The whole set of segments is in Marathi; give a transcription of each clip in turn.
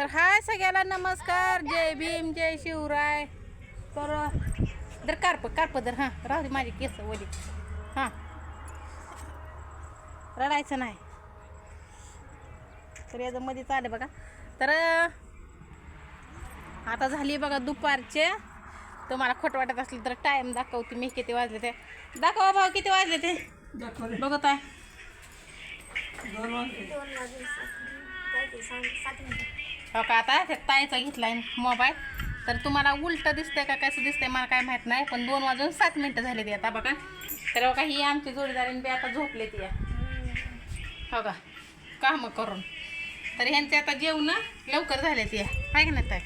तर हाय सगळ्याला नमस्कार. जय भीम जय शिवराय. तर दर कार्प कार्प दर हां राहू दे माझी केस ओली हां. रडायचं नाही. तर याचं मध्ये चाले बघा. तर आता झाली बघा दुपारचे. तुम्हाला खोट वाटत असलं तर टाईम दाखवते मी किती वाजले ते. दाखवा भाऊ किती वाजले ते? बघत आहे. हो का? आता ते ताईचा घेतलाय मोबाईल. तर तुम्हाला उलट दिसतंय का कसं दिसतंय मला काय माहीत नाही पण दोन वाजून सात मिनटं झाली ती आता बघा. तर बघा ही आमची जोडीदारीने बी आता झोपले ती हो का? कामं करून. तर ह्यांचे आता जेवण लवकर झाले ती आहे की नाही ताई?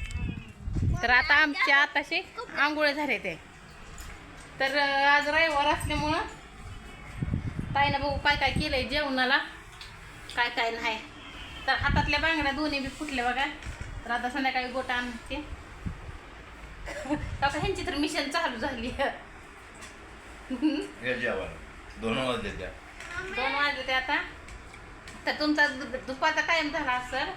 तर आता आमच्या आताशी आंघोळ झाले ते. तर आज रविवार असल्यामुळं ताईनं बघू काय काय केलंय जेवणाला. काय काय नाही. तर हातातल्या बांगड्या दोन्ही बी फुटले बघा. तर आता संध्याकाळी गोटा आणते. आता ह्यांची तर मिशन चालू झाली. दोन वाजले त्या. दोन वाजले ते आता. तर तुमचा दुपारचा टाइम झाला असेल.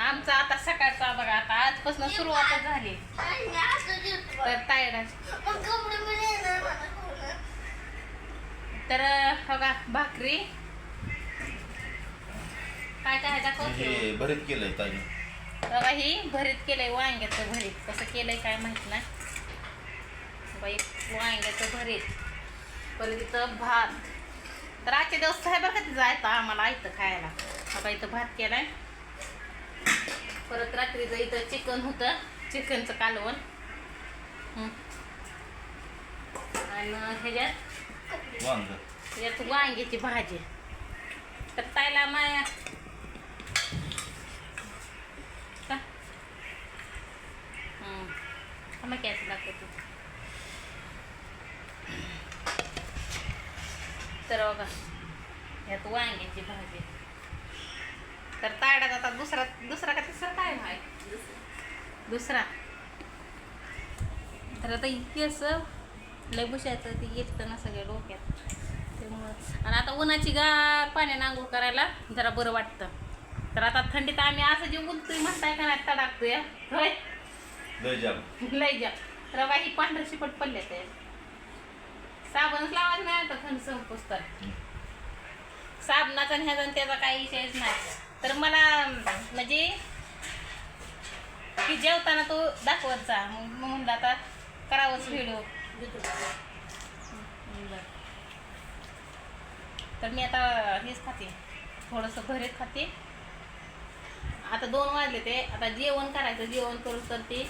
आमचा आता सकाळचा बघा आता. आजपासून सुरुवात झाली. तर टायर्ड तर बघा भाकरी. काय काय हे भरीत केलंय ताई. बघा ही भरीत केलंय वांग्याचं भरीत. कसं केलंय काय माहीत नाही. बाई वांग्याचं भरीत. परत इथं भात. तर आजचे दिवस आहे बरं का तिथं जायचं आम्हाला इथं खायला. बघा इथं भात केलाय. परत रात्रीचं इथं चिकन होतं चिकनचं कालवण. आणि ह्याच्यात वांग. यात वांग्याची भाजी. तर ताईला माया हं. थांबा की असं दाखवते तर बघा वांग्याची भाजी तर ताडा आता दुसरा दुसरा का तिसरा काय आहे दुसरा. तर आता केस लय बुशायचं ती येतं ना सगळ्या डोक्यात त्यामुळं आणि आता उन्हाची गार पाण्याने आंघोळ करायला जरा बरं वाटतं. तर आता थंडीत आम्ही असं जे बोलतोय म्हणताय का नाही तडाकतोय होय? लय जाम. लय जा रवा ही पांढर शिपट पडले ते. साबणच लावायचं नाही आता थंड संपूस तर साबणाचा आणि ह्याचा त्याचा काही विषयच नाही. तर मला म्हणजे की जेवताना तो दाखवत जा. मग म्हणलं आता करावंच व्हिडिओ तर मी आता हेच खाते. थोडंसं घरीच खाते. आता दोन वाजले ते. आता जेवण करायचं जेवण करून तर ते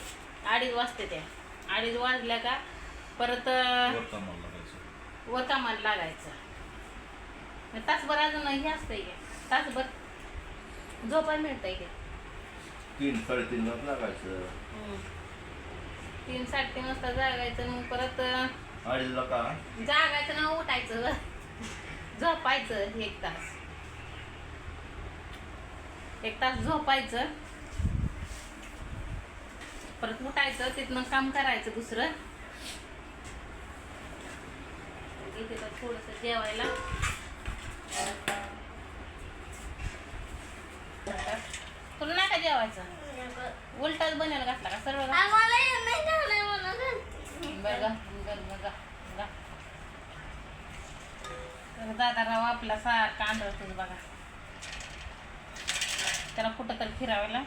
अडीच वाजते ते. अडीच वाजल्या का परत वर कामाला लागायचं. तासभर अजून हे असतंय की तासभर झोपायला मिळतंय की. तीन साडेतीन वाजता लागायचं. तीन साडेतीन वाजता जागायचं मग परत अं, अडीचला का? जागायचं ना उठायचं. झोपायचं एक तास. एक तास झोपायचं. परत उठायचं तिथनं काम करायचं दुसरं. थोडस जेवायला. तुला नाही का जेवायचं? उलटाच बनेल घातला का सर्व? बरं दादा राव आपला सारखा आंधळतोच बघा. त्याला कुठं तर फिरावायला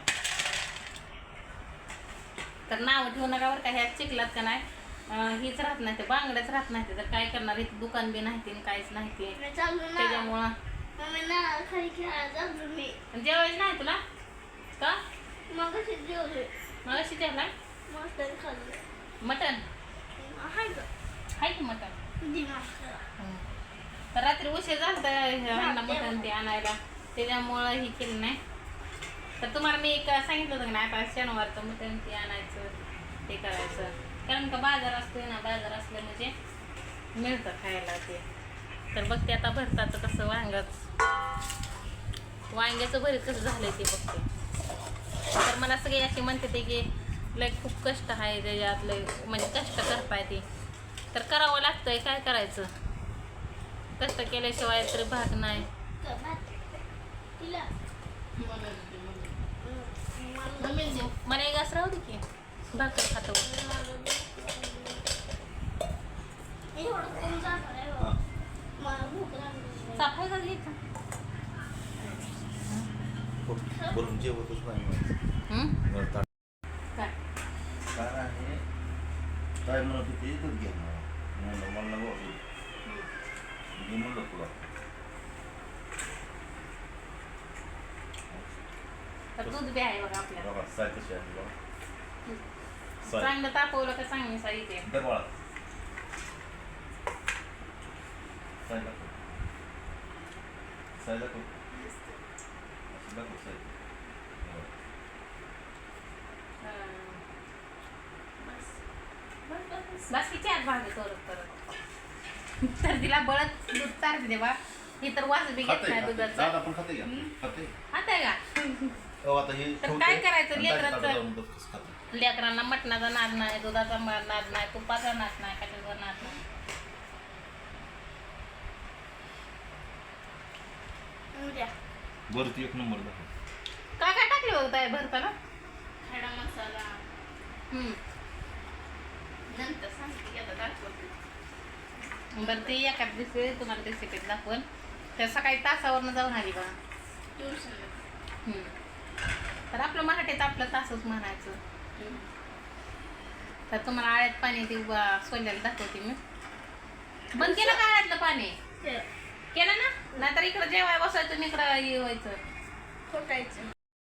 तर नाव ठेवू नका बरं का ह्या चिखलात का नाही? हीच राहत नाही ते बांगड्याच राहत नाही ते तर काय करणार? इथं दुकान बी नाही ते काहीच नाही ते त्याच्यामुळं. जेवायचं नाही तुला? का? मग अशी जेवला? मटन की? मटन हं. तर रात्री उशीर झाला मटण ते आणायला. त्याच्यामुळं हे केलं नाही. तर तुम्हाला मी एक सांगितलं होतं की नाही आता शनिवारचं मटण ते आणायचं ते करायचं. कारण का बाजार असतोय ना बाजार असलं म्हणजे मिळतं खायला ते. तर बघते आता भरताचं कसं वांगच वांग्याचं भरीत कसं झालंय ते बघते तर मला सगळे असे म्हणते ते की लय खूप कष्ट आहे त्याच्यात लय म्हणजे कष्ट करताय ते. तर करावं लागतंय काय करायचं? कष्ट केल्याशिवाय तरी भाग नाही. मला एक घास राहू दे की भाकर खातो चाफाय झाली का बोलून जेवतच नाही कारण आहे काय म्हणत होती दूध घ्या मला म्हणलं मी म्हणलं तुला तर दूध बी आहे बघा आपल्याला बघा साय कशी आहे बघा. साय चांगलं तापवलं का चांगली साई येते दे बाळा साय दाखव साय दाखव असं दाखव साय हो. बाकीचे आज भागे करत करत तर तिला बळत दूध चारते देवा ही तर वास बी घेत खाते नाही खाते. दुधाचं दादा पण खाते का हम्म. खाते आता का हो आता हे तर. काय करायचं? लेकराचं-. लेकरांना मटणाचा नाद नाही दुधाचा मा- नाद नाही तुपाचा नाद नाही कशाचा नाद नाही वरती एक नंबर दाखव काय काय टाकले बघ ताई भरताना खडा मसाला हम्म. नंतर सांगते की आता दाखवते बरं ते एका दिवशी तुम्हाला रेसिपी दाखवून तर सकाळी तासावरनं जाऊन आली बघा ट्युशनला हम्म. तर आपलं मराठीत आपलं तासच म्हणायचं. तर तुम्हाला आळ्यात पाणी ती ब- सोल्याला दाखवते मी. बंद केलं का आळ्यातलं पाणी? केलं. ना? नाहीतर इकडं जेवाय बसायचं इकडं हे व्हायचं. खोटायचं